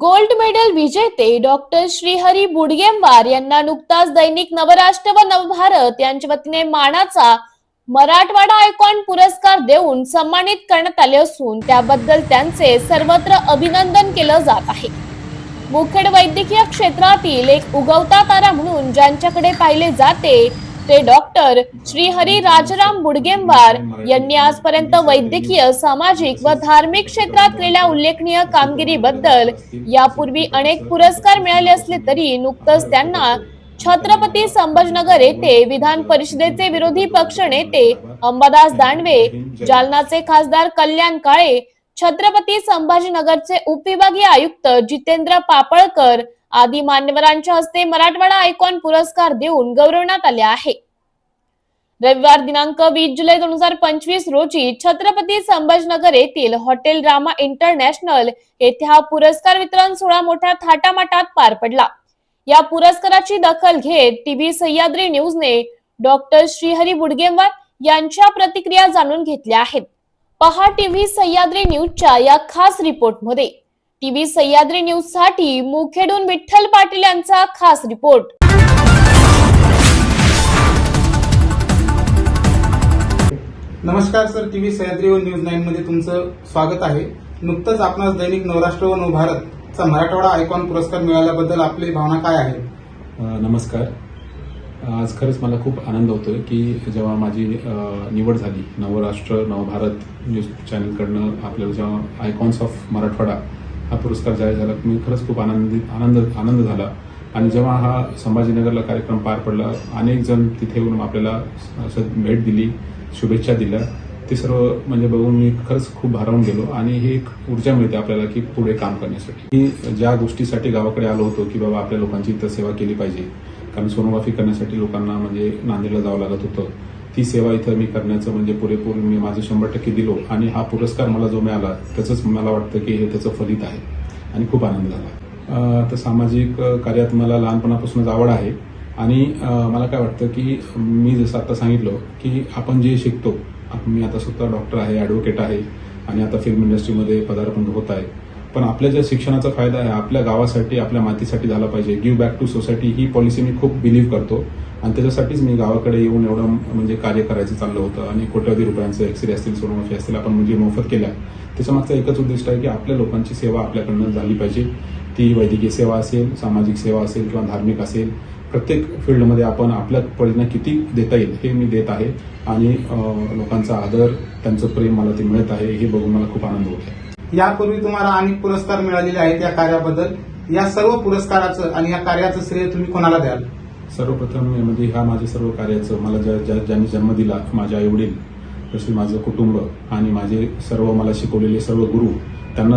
Gold medal विजेते doctor Shrihari Budgenwar यांना नुकताच दैनिक नवराष्ट्र व नवभारत यांच्या वतीने मानाचा मराठवाडा आयकॉन पुरस्कार देऊन सन्मानित करण्यात आले असून त्याबद्दल त्यांचे सर्वत्र अभिनंदन केलं जात आहे. मुखेड वैद्यकीय क्षेत्रातील एक उगवता तारा म्हणून ज्यांच्याकडे पाहिले जाते ते डॉक्टर श्रीहरी राजराम बुडगेंवार यांनी आजपर्यंत वैद्यकीय सामाजिक व धार्मिक क्षेत्रात केलेल्या उल्लेखनीय कामगिरीबद्दल यापूर्वी अनेक पुरस्कार मिळाले असले तरी नुकतंच त्यांना छत्रपती संभाजनगर येथे विधान परिषदेचे विरोधी पक्ष नेते अंबादास दानवे जालनाचे खासदार कल्याण काळे छत्रपती संभाजीनगरचे उपविभागीय आयुक्त जितेंद्र पापळकर आदी मान्यवरांच्या हस्ते मराठवाडा आयकॉन पुरस्कार देऊन गौरवण्यात आले आहे. रविवार दिनांक वीस जुलै दोन हजार पंचवीस रोजी छत्रपती संभाजनगर येथील हॉटेल रामा इंटरनॅशनल येथे हा पुरस्कार वितरण सोहळा मोठ्या थाटामाटात पार पडला. या पुरस्काराची दखल घेत टीव्ही सह्याद्री न्यूजने डॉक्टर श्रीहरी बुडगेंवार यांच्या प्रतिक्रिया जाणून घेतल्या आहेत. पहा टीव्ही सह्याद्री न्यूजच्या या खास रिपोर्टमध्ये. टीव्ही सह्याद्री न्यूजसाठी मुखेडून विठ्ठल पाटील यांचा खास रिपोर्ट. नमस्कार सर टीव्ही सह्याद्री व न्यूज नाईन मध्ये तुमचं स्वागत आहे. नुकतंच आपणास दैनिक नवराष्ट्र व नवभारतचा मराठवाडा आयकॉन पुरस्कार मिळाल्याबद्दल आपली भावना काय आहे? नमस्कार. आज खरंच मला खूप आनंद होतोय की जेव्हा माझी निवड झाली नवराष्ट्र नवभारत न्यूज चॅनलकडनं आपल्याला जेव्हा आयकॉन्स ऑफ मराठवाडा हा पुरस्कार जाहीर झाला मी खरंच खूप आनंदित आनंद आनंद झाला. आणि जेव्हा हा संभाजीनगरला कार्यक्रम पार पडला अनेक जण तिथे येऊन आपल्याला भेट दिली शुभेच्छा दिल्या. ते सर्व म्हणजे बघून मी खरंच खूप भारावून गेलो आणि हे एक ऊर्जा मिळते आपल्याला की पुढे काम करण्यासाठी. मी ज्या गोष्टीसाठी गावाकडे आलो होतो की बाबा आपल्या लोकांची इथं सेवा केली पाहिजे कारण सोनोग्राफी करण्यासाठी लोकांना म्हणजे नांदेडला जावं लागत होतं. ती सेवा इथं मी करण्याचं म्हणजे पुरेपूर मी माझं शंभर टक्के दिलो आणि हा पुरस्कार मला जो मिळाला त्याचंच मला वाटतं की हे त्याचं फलित आहे. आणि खूप आनंद झाला. तर सामाजिक कार्यात मला लहानपणापासूनच आवड आहे. आणि मला काय वाटतं की मी जसं आता सांगितलं की आपण जे शिकतो मी आता स्वतः डॉक्टर आहे ॲडव्होकेट आहे आणि आता फिल्म इंडस्ट्रीमध्ये पदार्पण होत आहे. पण आपल्या ज्या शिक्षणाचा फायदा आहे आपल्या गावासाठी आपल्या मातीसाठी झाला पाहिजे. गिव्ह बॅक टू सोसायटी ही पॉलिसी मी खूप बिलीव्ह करतो. आणि त्याच्यासाठीच मी गावाकडे येऊन एवढं म्हणजे कार्य करायचं चाललं होतं. आणि कोट्यावधी रुपयांचं एक्सरे असतील सोनोग्राफी असतील आपण म्हणजे मोफत केल्या त्याच्यामागचं एकच उद्दिष्ट आहे की आपल्या लोकांची सेवा आपल्याकडनं झाली पाहिजे. ती वैद्यकीय सेवा असेल सामाजिक सेवा असेल किंवा धार्मिक असेल प्रत्येक फील्डमध्ये आपण आपल्या परीनं किती देता येईल हे मी देत आहे. आणि लोकांचा आदर त्यांचं प्रेम मला ते मिळत आहे हे बघून मला खूप आनंद होत आहे. यापूर्वी तुम्हाला अनेक पुरस्कार मिळालेले आहेत या कार्याबद्दल. या सर्व पुरस्काराचं आणि या कार्याचं श्रेय तुम्ही कोणाला द्याल? सर्वप्रथम म्हणजे ह्या माझ्या सर्व कार्याचं मला ज्या ज्या- ज्यांनी जन्म दिला माझे आई वडील तसे माझं कुटुंब आणि माझे सर्व मला शिकवलेले सर्व गुरु त्यांना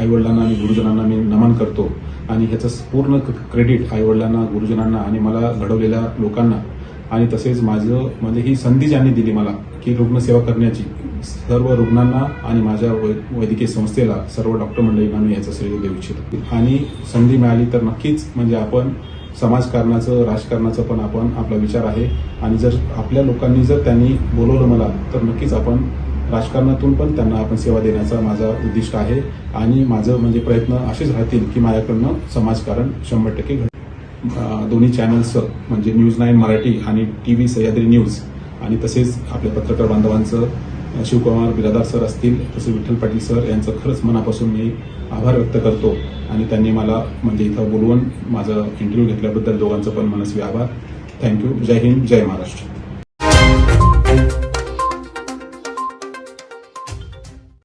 आईवडिलांना आणि गुरुजनांना मी नमन करतो. आणि ह्याचं पूर्ण क्रेडिट आईवडिलांना गुरुजनांना आणि मला घडवलेल्या लोकांना. आणि तसेच माझं म्हणजे ही संधी ज्यांनी दिली मला की रुग्णसेवा करण्याची सर्व रुग्णांना आणि माझ्या वै- वैद्यकीय संस्थेला सर्व डॉक्टर मंडळींना मी याचं श्रेय देऊ इच्छितो. आणि संधी मिळाली तर नक्कीच म्हणजे आपण समाजकारणाचं राजकारणाचं पण आपण आपला विचार आहे. आणि जर आपल्या लोकांनी जर त्यांनी बोलवलं मला तर नक्कीच आपण राजकारणातून पण त्यांना आपण सेवा देण्याचा माझा उद्दिष्ट आहे. आणि माझं म्हणजे प्रयत्न असेच राहतील की माझ्याकडनं समाजकारण शंभर टक्के दोन्ही चॅनल्सचं म्हणजे न्यूज नाईन मराठी आणि टी व्ही सह्याद्री न्यूज आणि तसेच आपल्या पत्रकार बांधवांचं शिवकुमार बिरादार सर असतील तसेच विठ्ठल पाटील सर यांचं खरंच मनापासून मी आभार व्यक्त करतो. आणि त्यांनी मला म्हणजे इथं बोलवून माझं इंटरव्ह्यू घेतल्याबद्दल दोघांचं पण मनस्वी आभार. थँक्यू जय हिंद जय महाराष्ट्र.